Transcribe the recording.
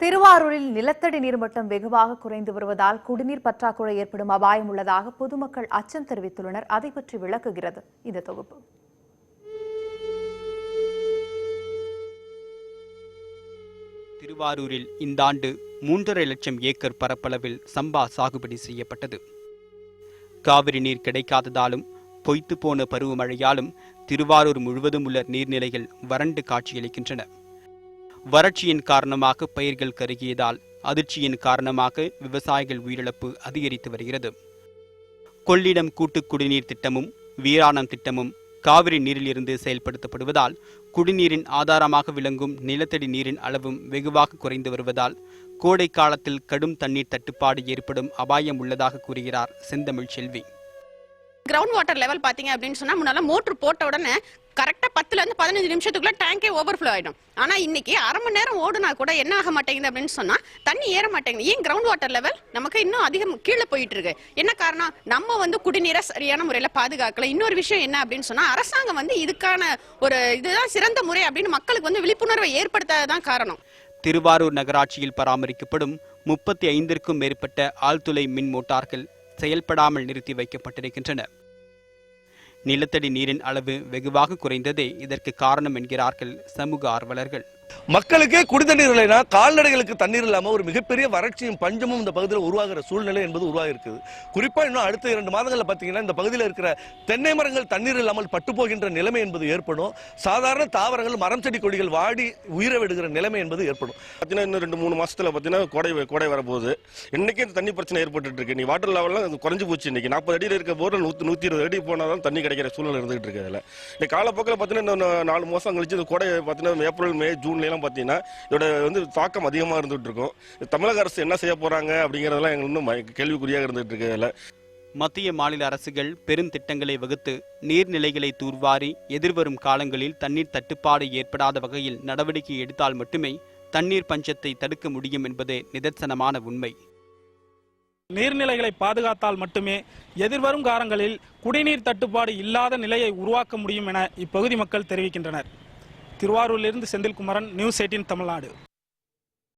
திருவாரூரில் நிலத்தடி நீர்மட்டம் வெகுவாக குறைந்து வருவதால் குடிநீர் பற்றாக்குறை ஏற்படும் அபாயம் உள்ளதாக பொதுமக்கள் அச்சம் தெரிவித்துள்ளனர். அதை பற்றி விளக்குகிறது இந்த தொகுப்பு. திருவாரூரில் இந்த ஆண்டு மூன்றரை லட்சம் ஏக்கர் பரப்பளவில் சம்பா சாகுபடி செய்யப்பட்டது. காவிரி நீர் கிடைக்காததாலும் பொய்த்து போன பருவமழையாலும் திருவாரூர் முழுவதும் உள்ள நீர்நிலைகள் வறண்டு காட்சியளிக்கின்றன. வறட்சியின் காரணமாக பயிர்கள் கருகியதால் அதிர்ச்சியின் காரணமாக விவசாயிகள் உயிரிழப்பு அதிகரித்து வருகிறது. கொள்ளிடம் கூட்டு குடிநீர் திட்டமும் வீராணம் திட்டமும் காவிரி நீரிலிருந்து செயல்படுத்தப்படுவதால் குடிநீரின் ஆதாரமாக விளங்கும் நிலத்தடி நீரின் அளவும் வெகுவாக குறைந்து வருவதால் கோடை காலத்தில் கடும் தண்ணீர் தட்டுப்பாடு ஏற்படும் அபாயம் உள்ளதாக கூறுகிறார் செந்தமிழ் செல்வி. கிரவுண்ட் வாட்டர் லெவல் பாத்தீங்க அப்படின்னு சொன்னா முன்னால மோட்டர் போட்ட உடனே கரெக்டா பத்துல இருந்து பதினஞ்சு நிமிஷத்துக்குள்ள டேங்கே ஓவர்ஃப்ளோ ஆயிடும். ஆனா இன்னைக்கு அரை மணி நேரம் ஓடுனா கூட என்ன ஆக மாட்டேங்குது அப்படின்னு சொன்னா தண்ணி ஏற மாட்டேங்குது. ஏன் கிரவுண்ட் வாட்டர் லெவல் நமக்கு இன்னும் அதிகம் கீழே போயிட்டு இருக்கு? என்ன காரணம்? நம்ம வந்து குடிநீரை சரியான முறையில பாதுகாக்கல. இன்னொரு விஷயம் என்ன அப்படின்னு சொன்னா அரசாங்கம் வந்து இதுக்கான ஒரு இதுதான் சிறந்த முறை அப்படின்னு மக்களுக்கு வந்து விழிப்புணர்வை ஏற்படுத்தாததான் காரணம். திருவாரூர் நகராட்சியில் பராமரிக்கப்படும் முப்பத்தி ஐந்திற்கும் மேற்பட்ட ஆழ்துளை மின் மோட்டார்கள் செயல்படாமல் நிறுத்தி வைக்கப்பட்டிருக்கின்றன. நிலத்தடி நீரின் அளவு வெகுவாக குறைந்ததே இதற்கு காரணம் என்கிறார்கள் சமூக ஆர்வலர்கள். மக்களுக்கே குடிதண்ணீர் இல்லைன்னா கால்நடைகளுக்கு தண்ணீர் இல்லாமல் ஒரு மிகப்பெரிய வறட்சியும் பஞ்சமும் இந்த பகுதியில் உருவாகிற சூழ்நிலை என்பது உருவாகி இருக்குது இன்னும் அடுத்த இரண்டு மாதங்களில் பார்த்தீங்கன்னா இந்த பகுதியில் இருக்கிற தென்னை மரங்கள் தண்ணீர் இல்லாமல் பட்டுப்போகின்ற நிலைமை என்பது ஏற்படும். சாதாரண தாவரங்கள் மரம் செடி கொடிகள் வாடி உயிரை விடுகிற நிலைமை என்பது ஏற்படும். பார்த்தீங்கன்னா இன்னும் ரெண்டு மூணு மாசத்துல பார்த்தீங்கன்னா கோடை கோடை வரப்போகுது. இன்னைக்கு இந்த தண்ணி பிரச்சனை ஏற்பட்டு இருக்கு. நீ வாட்டர் லெவல்லாம் அது குறைஞ்சு போச்சு இன்னைக்கு. நாற்பது அடியில் இருக்க போர் நூற்றி நூற்றி இருபது அடி போனால் தான் தண்ணி கிடைக்கிற சூழ்நிலை இருந்துகிட்டு இருக்கு அதில். இந்த காலப்போக்கில் பார்த்தீங்கன்னா இன்னும் நாலு மாதம் கழிச்சு இந்த கோடை பார்த்தீங்கன்னா ஏப்ரல் மே ஜூன் ஜூன்லாம் பார்த்தீங்கன்னா இதோட வந்து தாக்கம் அதிகமாக இருந்துகிட்டு இருக்கும் தமிழக அரசு என்ன செய்ய போறாங்க அப்படிங்கிறதெல்லாம் எங்களுக்கு இன்னும் கேள்விக்குறியாக இருந்துகிட்டு இருக்கு அதில் மத்திய மாநில அரசுகள் பெருந்திட்டங்களை வகுத்து நீர்நிலைகளை தூர்வாரி எதிர்வரும் காலங்களில் தண்ணீர் தட்டுப்பாடு ஏற்படாத வகையில் நடவடிக்கை எடுத்தால் மட்டுமே தண்ணீர் பஞ்சத்தை தடுக்க முடியும் என்பதே நிதர்சனமான உண்மை. நீர்நிலைகளை பாதுகாத்தால் மட்டுமே எதிர்வரும் காலங்களில் குடிநீர் தட்டுப்பாடு இல்லாத நிலையை உருவாக்க முடியும் என இப்பகுதி மக்கள் தெரிவிக்கின்றனர். திருவாரூரிலிருந்து செந்தில்குமரன் நியூஸ் எயிட்டின் தமிழ்நாடு.